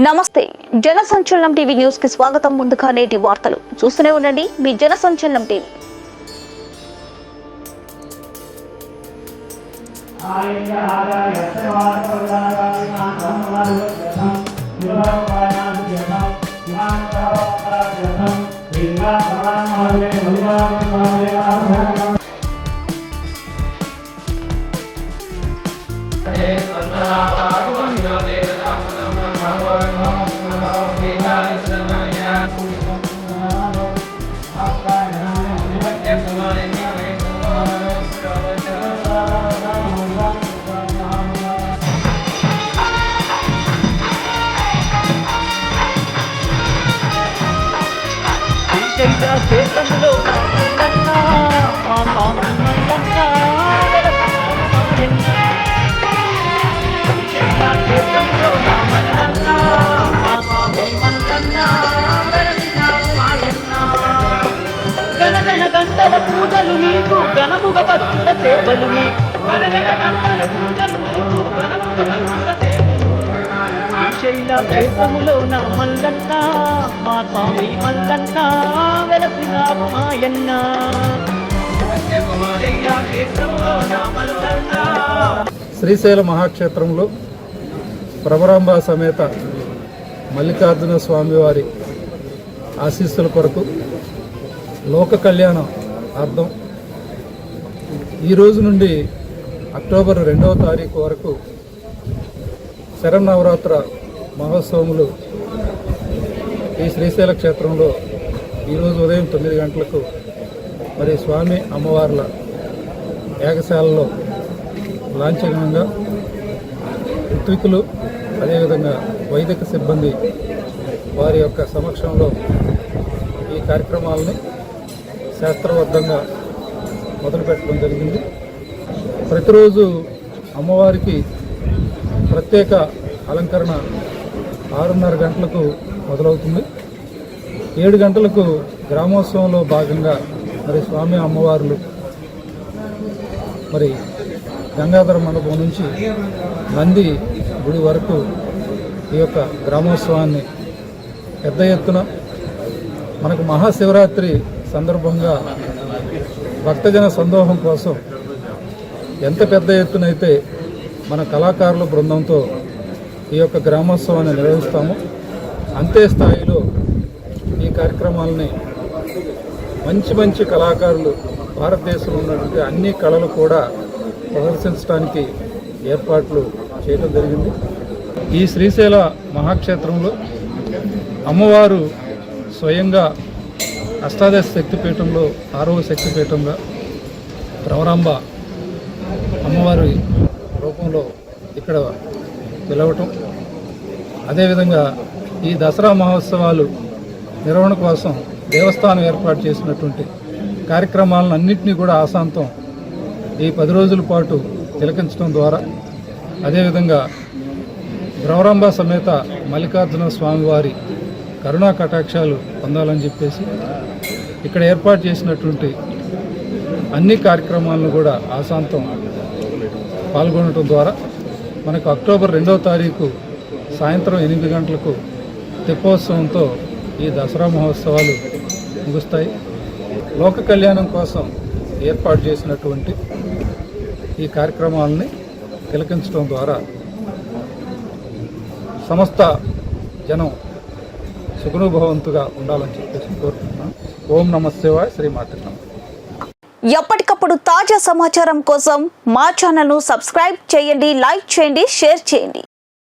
నమస్తే జన సంచలనం టీవీ న్యూస్కి స్వాగతం. ముందుగా నేటి వార్తలు. చూస్తూనే ఉండండి మీ జన సంచలనం టీవీ శ్రీశైల పూజలు నీకు గణముగ భక్తుల సేవలు నీకు. గణగణ పూజలు శ్రీశైల క్షేత్రములో నా మల్లన్న మా స్వామి మల్లన్న వెలసిన మాయన్న. శ్రీశైల మహాక్షేత్రంలో ప్రభరాంబ సమేత మల్లికార్జున స్వామివారి ఆశీస్సుల కొరకు లోక కళ్యాణం అర్థం. ఈరోజు నుండి అక్టోబర్ రెండవ తారీఖు వరకు శరన్నవరాత్ర మహోత్సవములు ఈ శ్రీశైల క్షేత్రంలో ఈరోజు ఉదయం తొమ్మిది గంటలకు మరి స్వామి అమ్మవార్ల యాగశాలలో లాంఛనంగా ఋత్వికులు అదేవిధంగా వైదిక సిబ్బంది వారి యొక్క సమక్షంలో ఈ కార్యక్రమాలని శాస్త్రబద్ధంగా మొదలుపెట్టడం జరిగింది. ప్రతిరోజు అమ్మవారికి ప్రత్యేక అలంకరణ ఆరున్నర గంటలకు మొదలవుతుంది. ఏడు గంటలకు గ్రామోత్సవంలో భాగంగా మరి స్వామి అమ్మవార్లు మరి గంగాధర మండపం నుంచి నంది గుడి వరకు ఈ యొక్క గ్రామోత్సవాన్ని పెద్ద ఎత్తున మనకు మహాశివరాత్రి సందర్భంగా భక్తజన సందోహం కోసం ఎంత పెద్ద ఎత్తునైతే మన కళాకారుల బృందంతో ఈ యొక్క గ్రామోత్సవాన్ని నిర్వహిస్తాము. అంతే స్థాయిలో ఈ కార్యక్రమాలని మంచి మంచి కళాకారులు భారతదేశంలో ఉన్నటువంటి అన్ని కళలు కూడా ప్రదర్శించడానికి ఏర్పాట్లు చేయడం జరిగింది. ఈ శ్రీశైల మహాక్షేత్రంలో అమ్మవారు స్వయంగా అష్టాదశ శక్తిపీఠంలో ఆరవ శక్తిపీఠంగా ప్రవరాంబ అమ్మవారి రూపంలో ఇక్కడ పిలవటం. అదేవిధంగా ఈ దసరా మహోత్సవాలు నిర్వహణ కోసం దేవస్థానం ఏర్పాటు చేసినటువంటి కార్యక్రమాలను అన్నింటినీ కూడా ఆశాంతం ఈ పది రోజుల పాటు తిలకించడం ద్వారా. అదేవిధంగా భ్రవరాంబ సమేత మల్లికార్జున స్వామివారి కరుణా కటాక్షాలు పొందాలని చెప్పేసి ఇక్కడ ఏర్పాటు చేసినటువంటి అన్ని కార్యక్రమాలను కూడా ఆశాంతం పాల్గొనడం ద్వారా మనకు అక్టోబర్ రెండవ తారీఖు సాయంత్రం ఎనిమిది గంటలకు తెప్పోత్సవంతో ఈ దసరా మహోత్సవాలు ముగుస్తాయి. లోక కళ్యాణం కోసం ఏర్పాటు చేసినటువంటి ఈ కార్యక్రమాలని తిలకించడం ద్వారా సమస్త జనం సుగుణభవంతుగా ఉండాలని చెప్పేసి కోరుకుంటున్నాను. ఓం నమ శ్రీ మాతృ ఎప్పటికప్పుడు తాజా సమాచారం కోసం మా ఛానల్ను సబ్స్క్రైబ్ చేయండి లైక్ చేయండి షేర్ చేయండి.